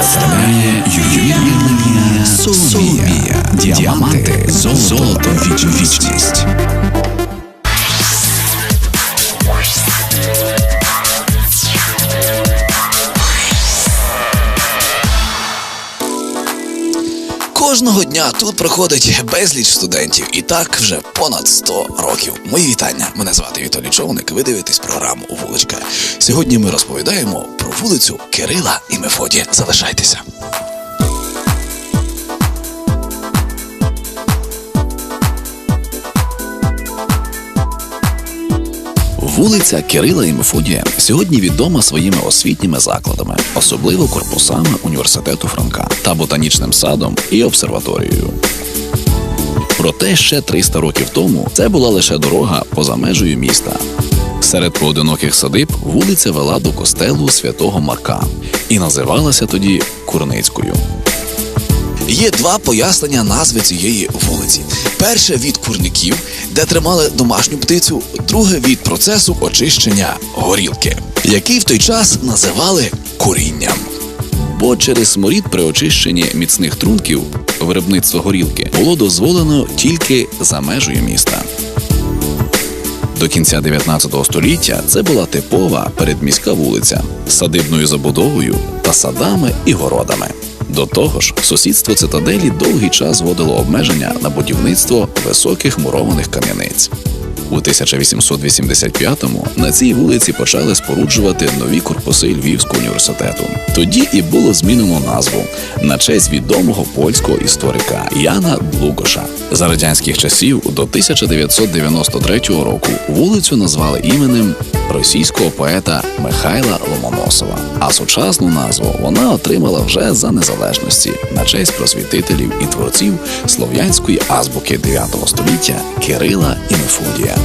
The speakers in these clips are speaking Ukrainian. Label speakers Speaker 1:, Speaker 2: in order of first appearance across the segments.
Speaker 1: представляє лінія Соломія. Діаманти, золото, вічність.
Speaker 2: Кожного дня тут проходить безліч студентів, і так вже понад 100 років. Мої вітання. Мене звати Віталій Човник. Ви дивитесь програму Вуличка. Сьогодні ми розповідаємо про вулицю Кирила і Мефодія. Залишайтеся. Вулиця Кирила і Мефодія сьогодні відома своїми освітніми закладами, особливо корпусами університету Франка та ботанічним садом і обсерваторією. Проте ще 300 років тому це була лише дорога поза межею міста. Серед поодиноких садиб вулиця вела до костелу святого Марка і називалася тоді Курницькою. Є два пояснення назви цієї вулиці: перше від курників, де тримали домашню птицю, друге від процесу очищення горілки, який в той час називали курінням. Бо через сморід при очищенні міцних трунків виробництво горілки було дозволено тільки за межею міста. До кінця 19 століття це була типова передміська вулиця з садибною забудовою та садами і городами. До того ж, сусідство цитаделі довгий час вводило обмеження на будівництво високих мурованих кам'яниць. У 1885-му на цій вулиці почали споруджувати нові корпуси Львівського університету. Тоді і було змінено назву на честь відомого польського історика Яна Блугоша. За радянських часів до 1993 року вулицю назвали іменем російського поета Михайла Ломоносова. А сучасну назву вона отримала вже за незалежності на честь просвітителів і творців слов'янської азбуки 9 століття Кирила і Мефодія.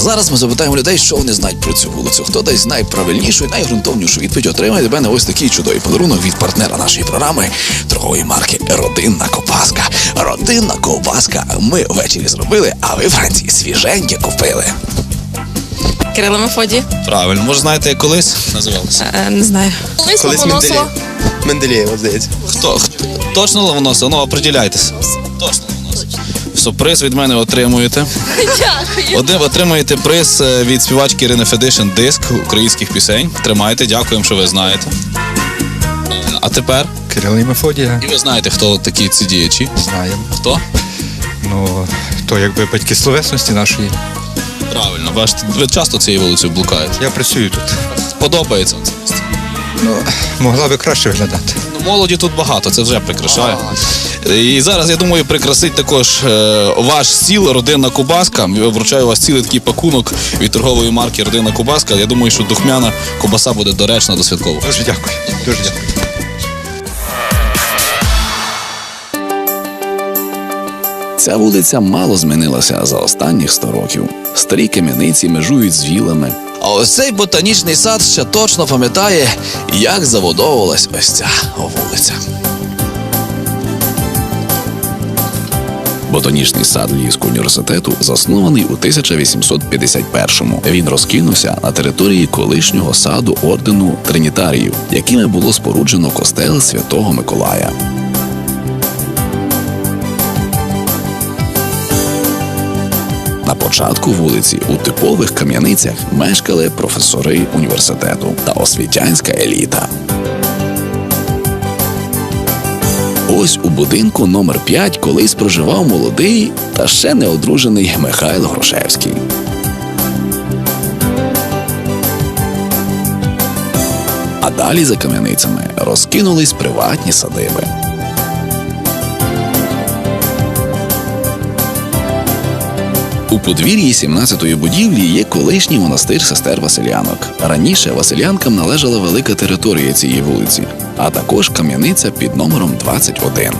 Speaker 2: А зараз ми запитаємо людей, що вони знають про цю вулицю. Хто дасть найправильнішу і найґрунтовнішу відповідь отримає від мене ось такий чудовий подарунок від партнера нашої програми торгової марки Родинна ковбаска. Родинна ковбаска. Ми ввечері зробили, а ви Франції свіженьке купили.
Speaker 3: Кирило Мефодій.
Speaker 4: Правильно, може знаєте, як колись називалося?
Speaker 3: Е, не знаю. Колись
Speaker 5: Колись
Speaker 3: Ломоносова.
Speaker 5: Менделєєв. Менделєєва, здається.
Speaker 4: Хто? хто? Точно Ломоносов? Ну, оприділяйтеся. Точно Ломоносов. Приз від мене отримуєте.
Speaker 3: Дякую.
Speaker 4: Один отримуєте приз е, від співачки Ірини Федишин диск українських пісень. Тримайте, дякуємо, що ви знаєте. А тепер?
Speaker 6: Кирило і Мефодія
Speaker 4: І ви знаєте, хто такі ці діячі?
Speaker 6: знаємо.
Speaker 4: Хто?
Speaker 6: Ну, то якби батьки словесності нашої.
Speaker 4: Правильно, ви часто цією вулицею блукаєте.
Speaker 6: Я працюю тут.
Speaker 4: Подобається вам це місце.
Speaker 6: Ну, могла би краще виглядати.
Speaker 4: Ну, молоді тут багато, це вже прикрашає. І зараз, я думаю, прикрасить також е, ваш стіл родинна кубаска. Я Вручаю вас цілий такий пакунок від торгової марки Родинна Кубаска. Я думаю, що духмяна кубаса буде доречна до святкового.
Speaker 6: Дуже дякую. Дуже дякую.
Speaker 2: Ця вулиця мало змінилася за останніх 100 років. Старі кам'яниці межують з вілами. А ось цей ботанічний сад ще точно пам'ятає, як забудовувалась ось ця вулиця. Ботанічний сад Львівського університету заснований у 1851-му. Він розкинувся на території колишнього саду ордену Тринітаріїв, якими було споруджено костел Святого Миколая. Початку вулиці у типових кам'яницях мешкали професори університету та освітянська еліта. Ось у будинку номер 5 колись проживав молодий та ще не одружений Михайло Грошевський. А далі за кам'яницями розкинулись приватні садиби. У подвір'ї 17-ї будівлі є колишній монастир сестер Василянок. Раніше Василянкам належала велика територія цієї вулиці, а також кам'яниця під номером 21.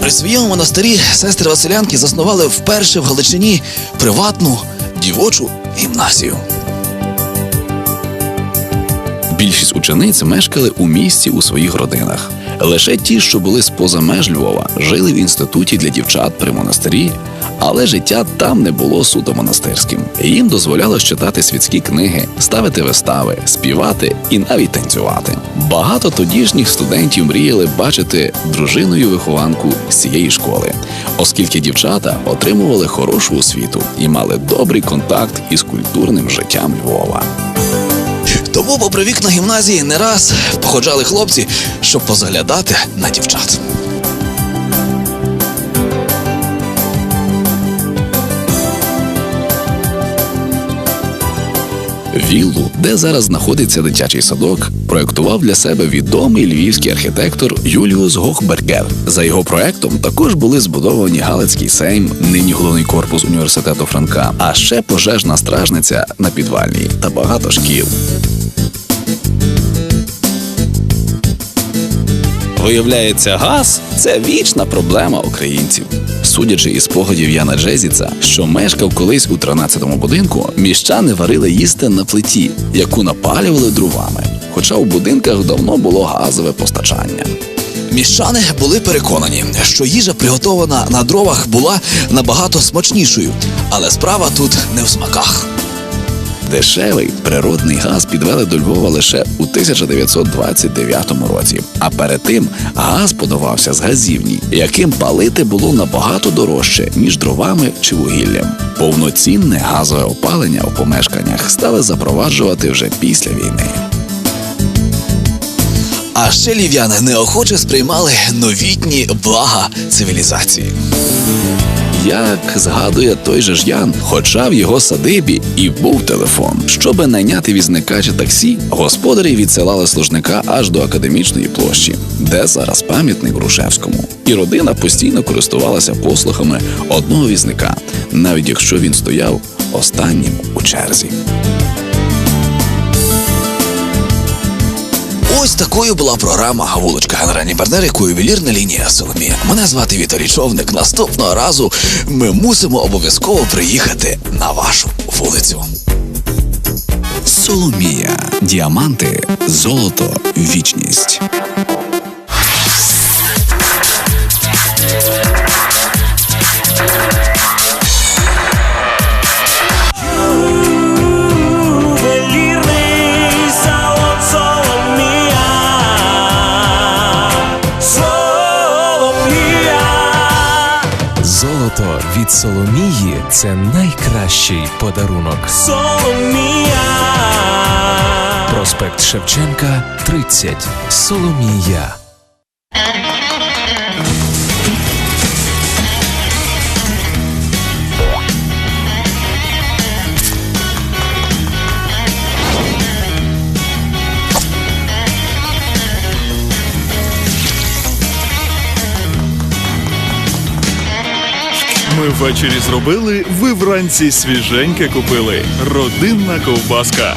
Speaker 2: При своєму монастирі сестри Василянки заснували вперше в Галичині приватну дівочу гімназію. Більшість учениць мешкали у місті у своїх родинах. Лише ті, що були з-поза меж Львова, жили в інституті для дівчат при монастирі, Але життя там не було суто монастирським. Їм дозволяло читати світські книги, ставити вистави, співати і навіть танцювати. Багато тодішніх студентів мріяли бачити дружиною вихованку з цієї школи, оскільки дівчата отримували хорошу освіту і мали добрий контакт із культурним життям Львова. Тому, попри вікна гімназії, не раз походжали хлопці, щоб позаглядати на дівчат. Віллу, де зараз знаходиться дитячий садок, проєктував для себе відомий львівський архітектор Юліус Гохбергер. За його проектом також були збудовані Галицький сейм, нині головний корпус університету Франка, а ще пожежна стражниця на підвальній та багато шкіл. Виявляється, газ це вічна проблема українців. Судячи із спогадів Яна Джезіца, що мешкав колись у 13-му будинку, міщани варили їсти на плиті, яку напалювали дровами. Хоча у будинках давно було газове постачання. Міщани були переконані, що їжа, приготована на дровах, була набагато смачнішою, але справа тут не в смаках. Дешевий природний газ підвели до Львова лише у 1929 році. А перед тим газ подавався з газівні, яким палити було набагато дорожче, ніж дровами чи вугіллям. Повноцінне газове опалення у помешканнях стали запроваджувати вже після війни. А ще лів'яни неохоче сприймали новітні блага цивілізації. Як згадує той же ж Ян, хоча в його садибі і був телефон. Щоби найняти візника чи таксі, господарі відсилали служника аж до академічної площі, де зараз пам'ятник Грушевському. І родина постійно користувалася послухами одного візника, навіть якщо він стояв останнім у черзі. Ось такою була програма Вуличка генеральний партнер, яку ювелірна лінія Соломія. Мене звати Віталій Човник. Наступного разу ми мусимо обов'язково приїхати на вашу вулицю.
Speaker 1: Соломія. Діаманти, золото, вічність.
Speaker 7: Від Соломії це найкращий подарунок.
Speaker 5: Соломія.
Speaker 7: Проспект Шевченка, 30. Соломія.
Speaker 8: Ввечері зробили, ви вранці свіженьке купили. Родинна ковбаска.